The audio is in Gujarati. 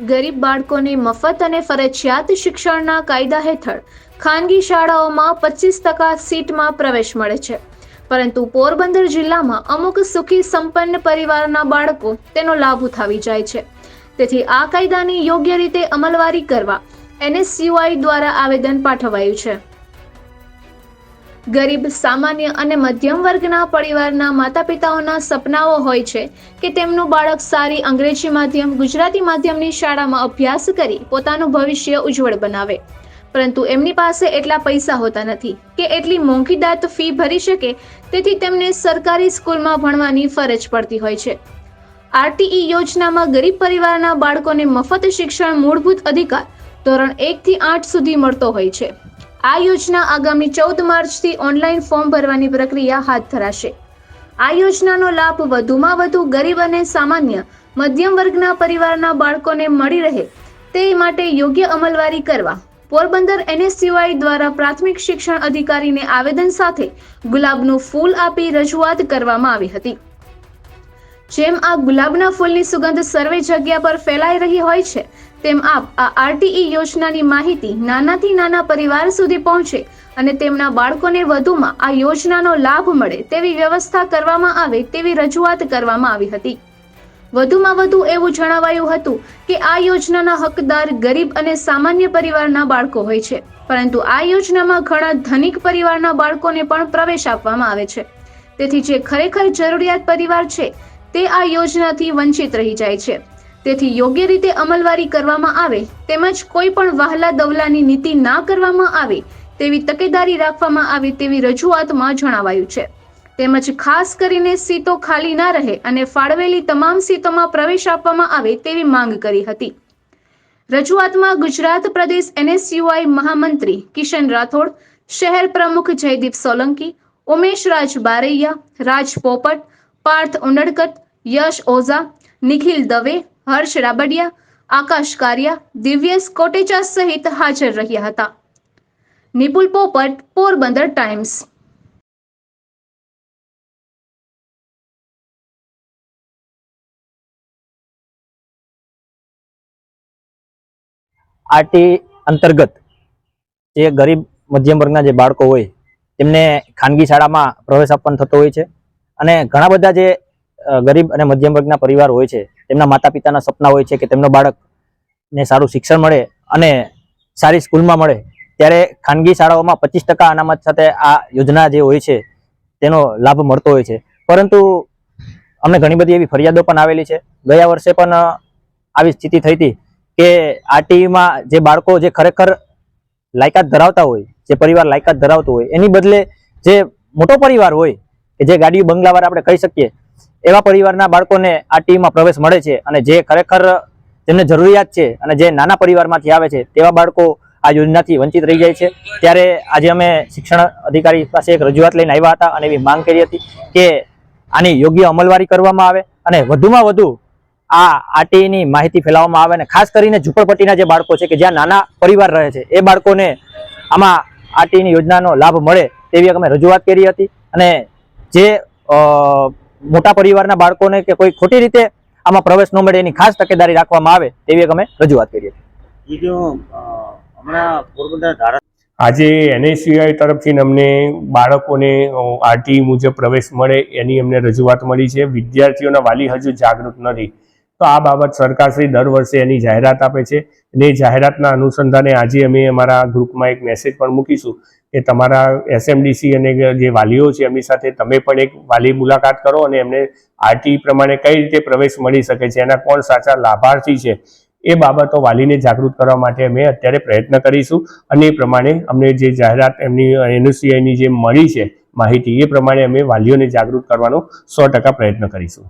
ગરીબ બાળકોને મફત અને ફરજિયાત શિક્ષણના કાયદા હેઠળ ખાનગી શાળાઓમાં પચીસ ટકા સીટમાં પ્રવેશ મળે છે. પરંતુ પોરબંદર જિલ્લામાં અમુક સુખી સંપન્ન પરિવારના બાળકો તેનો લાભ ઉઠાવી જાય છે. તેથી આ કાયદાની યોગ્ય રીતે અમલવારી કરવા એનએસયુઆઈ દ્વારા આવેદન પાઠવાયું છે. ગરીબ, સામાન્ય અને મધ્યમ વર્ગના પરિવારના માતા પિતાઓના સપનાઓ હોય છે કે તેમનું બાળક સારી અંગ્રેજી માધ્યમ, ગુજરાતી માધ્યમની શાળામાં અભ્યાસ કરી પોતાનું ભવિષ્ય ઉજ્જવળ બનાવે. પરંતુ એમની પાસે એટલા પૈસા હોતા નથી કે એટલી મોંઘીદાટ ફી ભરી શકે, તેથી તેમને સરકારી સ્કૂલમાં ભણવાની ફરજ પડતી હોય છે. આરટીઈ યોજનામાં ગરીબ પરિવારના બાળકોને મફત શિક્ષણ મૂળભૂત અધિકાર ધોરણ એકથી આઠ સુધી મળતો હોય છે. આ યોજના આગામી ચૌદ માર્ચથી ઓનલાઈન ફોર્મ ભરવાની પ્રક્રિયા હાથ ધરાશે. આ યોજનાનો લાભ વધુમાં વધુ ગરીબ અને સામાન્ય, મધ્યમ વર્ગના પરિવારના બાળકોને મળી રહે તે માટે યોગ્ય અમલવારી કરવા, પોરબંદર એનએસયુઆઈ દ્વારા પ્રાથમિક શિક્ષણ અધિકારીને આવેદન સાથે ગુલાબનું ફૂલ આપી રજૂઆત કરવામાં આવી હતી. જેમ આ ગુલાબના ફૂલની સુગંધ સર્વે જગ્યા પર ફેલાઈ રહી હોય છે, તેમ આપ આ આરટીઈ યોજનાની માહિતી નાનાથી નાના પરિવાર સુધી પહોંચે અને તેમના બાળકોને વધુમાં આ યોજનાનો લાભ મળે તેવી વ્યવસ્થા કરવામાં આવે તેવી રજૂઆત કરવામાં આવી હતી. વધુમાં વધુ એવું જણાવાયું હતું કે આ યોજનાના હકદાર ગરીબ અને સામાન્ય પરિવારના બાળકો હોય છે, પરંતુ આ યોજનામાં ઘણા ધનિક પરિવારના બાળકોને પણ પ્રવેશ આપવામાં આવે છે. તેથી જે ખરેખર જરૂરિયાત પરિવાર છે તે આ યોજનાથી વંચિત રહી જાય છે. તેથી યોગ્ય રીતે અમલવારી કરવામાં આવે તેમજ કોઈ પણ વહાલા દવલાની નીતિ ના કરવામાં આવે તેવી તકેદારી રાખવામાં આવે તેવી રજૂઆતમાં જણાવાયું છે. તેમજ ખાસ કરીને સીટો ખાલી ના રહે અને ફાળવેલી તમામ સીટોમાં પ્રવેશ આપવામાં આવે તેવી માંગ કરી હતી. રજૂઆતમાં ગુજરાત પ્રદેશ એનએસયુઆઈ મહામંત્રી કિશન રાઠોડ, શહેર પ્રમુખ જયદીપ સોલંકી ઉમેશ રાજ બારૈયા, રાજ પોપટ પાર્થ ઉનડકટ યશ ઓઝા, નિખિલ દવે, હર્ષ રાબડિયા, આકાશ કારિયા, દિવ્યેશ કોટેચા સહિત હાજર રહ્યા હતા. નિપુલ પોપટ, પોરબંદર ટાઈમ્સ. આરટી અંતર્ગત જે ગરીબ મધ્યમ વર્ગના જે બાળકો હોય, તેમને ખાનગી શાળામાં પ્રવેશ આપવાનો થતો હોય છે. અને ઘણા બધા જે ગરીબ અને મધ્યમ વર્ગના પરિવાર હોય છે, તેમના માતા પિતાના સપના હોય છે કે તેમનો બાળકને સારું શિક્ષણ મળે અને સારી સ્કૂલમાં મળે, ત્યારે ખાનગી શાળાઓમાં પચીસ ટકા અનામત સાથે આ યોજના જે હોય છે, તેનો લાભ મળતો હોય છે. પરંતુ અમને ઘણી બધી એવી ફરિયાદો પણ આવેલી છે. ગયા વર્ષે પણ આવી સ્થિતિ થઈ હતી કે આરટીમાં જે બાળકો જે ખરેખર લાયકાત ધરાવતા હોય, જે પરિવાર લાયકાત ધરાવતો હોય, એની બદલે જે મોટો પરિવાર હોય કે જે ગાડીઓ બંગલાવાર આપણે કહી શકીએ, એવા પરિવારના બાળકોને આરટીમાં પ્રવેશ મળે છે અને જે ખરેખર જેમને જરૂરિયાત છે અને જે નાના પરિવારમાંથી આવે છે, તેવા બાળકો આ યોજનાથી વંચિત રહી જાય છે. ત્યારે આજે અમે શિક્ષણ અધિકારી પાસે એક રજૂઆત લઈને આવ્યા હતા અને એવી માંગ કરી હતી કે આની યોગ્ય અમલવારી કરવામાં આવે અને વધુમાં વધુ આ આરટીની માહિતી ફેલાવવામાં આવે અને ખાસ કરીને ઝૂંપડપટ્ટીના જે બાળકો છે કે જ્યાં નાના પરિવાર રહે છે, એ બાળકોને આમાં આરટીની યોજનાનો લાભ મળે તેવી અમે રજૂઆત કરી હતી અને જે અ, મોટા પરિવારના બાળકોને કે કોઈ ખોટી રીતે આમાં પ્રવેશ ન મળે એની ખાસ તકેદારી રાખવામાં આવે તેવી એક અમે રજૂઆત કરી હતી એ જો અ, હમણાં પોરબંદર ધારા આજે એનએસયુઆઈ તરફથી અમને બાળકોને આરટી મુજબ પ્રવેશ મળે એની અમને રજૂઆત મળી છે. વિદ્યાર્થીઓના વાલી હજુ જાગૃત નથી. તો આ બાબત સરકારશ્રી દર વર્ષે એની જાહેરાત આપે છે. અને જાહેરાતના અનુસંધાને આજે અમે અમારા ગ્રુપમાં એક મેસેજ પણ મૂકીશું કે તમારા એસએમડીસી અને જે વાલીઓ છે એમની સાથે તમે પણ એક વાલી મુલાકાત કરો અને એમને આરટી પ્રમાણે કઈ રીતે પ્રવેશ મળી શકે છે, એના કોણ સાચા લાભાર્થી છે, એ બાબતો વાલીને જાગૃત કરવા માટે અમે અત્યારે પ્રયત્ન કરીશું. અને એ પ્રમાણે અમને જે જાહેરાત એમની, એનઓસીઆઈની જે મળી છે માહિતી, એ પ્રમાણે અમે વાલીઓને જાગૃત કરવાનો સો પ્રયત્ન કરીશું.